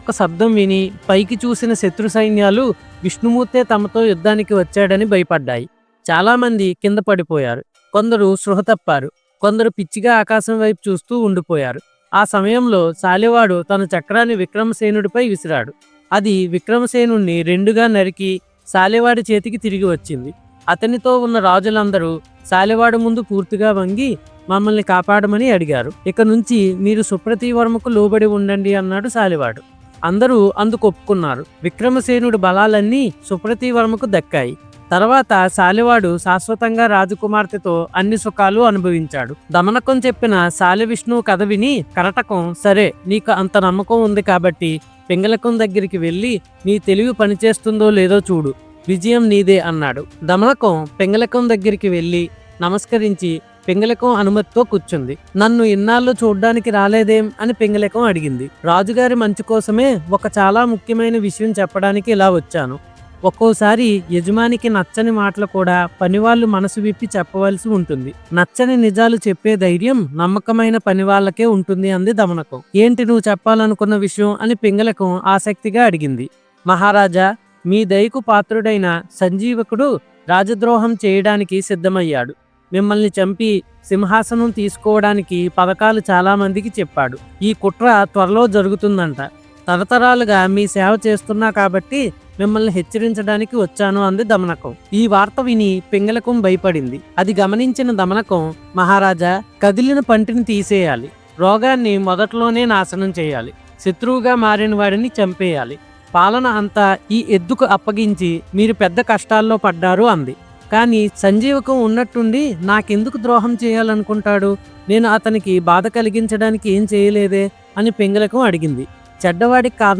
ఒక శబ్దం విని పైకి చూసిన శత్రు సైన్యాలు విష్ణుమూర్తే తమతో యుద్ధానికి వచ్చాడని భయపడ్డాయి. చాలామంది కింద పడిపోయారు. కొందరు సృహ తప్పారు. కొందరు పిచ్చిగా ఆకాశం వైపు చూస్తూ ఉండిపోయారు. ఆ సమయంలో శాలివాడు తన చక్రాన్ని విక్రమసేనుడిపై విసిరాడు. అది విక్రమసేనుణ్ణి రెండుగా నరికి శాలివాడి చేతికి తిరిగి వచ్చింది. అతనితో ఉన్న రాజులందరూ శాలివాడు ముందు పూర్తిగా వంగి మమ్మల్ని కాపాడమని అడిగారు. ఇక నుంచి మీరు సుప్రతీవర్మకు లోబడి ఉండండి అన్నాడు సాలివాడు. అందరూ అందుకు ఒప్పుకున్నారు. విక్రమసేనుడి బలాలన్నీ సుప్రతీవర్మకు దక్కాయి. తర్వాత శాలివాడు శాశ్వతంగా రాజకుమార్తెతో అన్ని సుఖాలు అనుభవించాడు. దమనకం చెప్పిన శాలి విష్ణువు కథ విని కరటకం సరే నీకు అంత నమ్మకం ఉంది కాబట్టి పింగళకం దగ్గరికి వెళ్ళి నీ తెలివి పనిచేస్తుందో లేదో చూడు. విజయం నీదే అన్నాడు. దమనకం పింగళకం దగ్గరికి వెళ్ళి నమస్కరించి పింగళకం అనుమతితో కూర్చుంది. నన్ను ఇన్నాళ్ళు చూడ్డానికి రాలేదేం అని పింగళకం అడిగింది. రాజుగారి మంచి కోసమే ఒక చాలా ముఖ్యమైన విషయం చెప్పడానికి ఇలా వచ్చాను. ఒక్కోసారి యజమానికి నచ్చని మాటలు కూడా పనివాళ్ళు మనసు విప్పి చెప్పవలసి ఉంటుంది. నచ్చని నిజాలు చెప్పే ధైర్యం నమ్మకమైన పని వాళ్ళకే ఉంటుంది అంది దమనకం. ఏంటి నువ్వు చెప్పాలనుకున్న విషయం అని పింగళకం ఆసక్తిగా అడిగింది. మహారాజా మీ దయకు పాత్రుడైన సంజీవకుడు రాజద్రోహం చేయడానికి సిద్ధమయ్యాడు. మిమ్మల్ని చంపి సింహాసనం తీసుకోవడానికి పథకాలు చాలామందికి చెప్పాడు. ఈ కుట్ర త్వరలో జరుగుతుందంట. తరతరాలుగా మీ సేవ చేస్తున్నా కాబట్టి మిమ్మల్ని హెచ్చరించడానికి వచ్చాను అంది దమనకం. ఈ వార్త విని పింగళకం భయపడింది. అది గమనించిన దమనకం మహారాజా కదిలిన పంటిని తీసేయాలి. రోగాన్ని మొదట్లోనే నాశనం చేయాలి. శత్రువుగా మారిన వాడిని చంపేయాలి. పాలన అంతా ఈ ఎద్దుకు అప్పగించి మీరు పెద్ద కష్టాల్లో పడ్డారు అంది. కానీ సంజీవకం ఉన్నట్టుండి నాకెందుకు ద్రోహం చేయాలనుకుంటాడు? నేను అతనికి బాధ కలిగించడానికి ఏం చేయలేదే? అని పింగళకం అడిగింది. చెడ్డవాడికి కారణం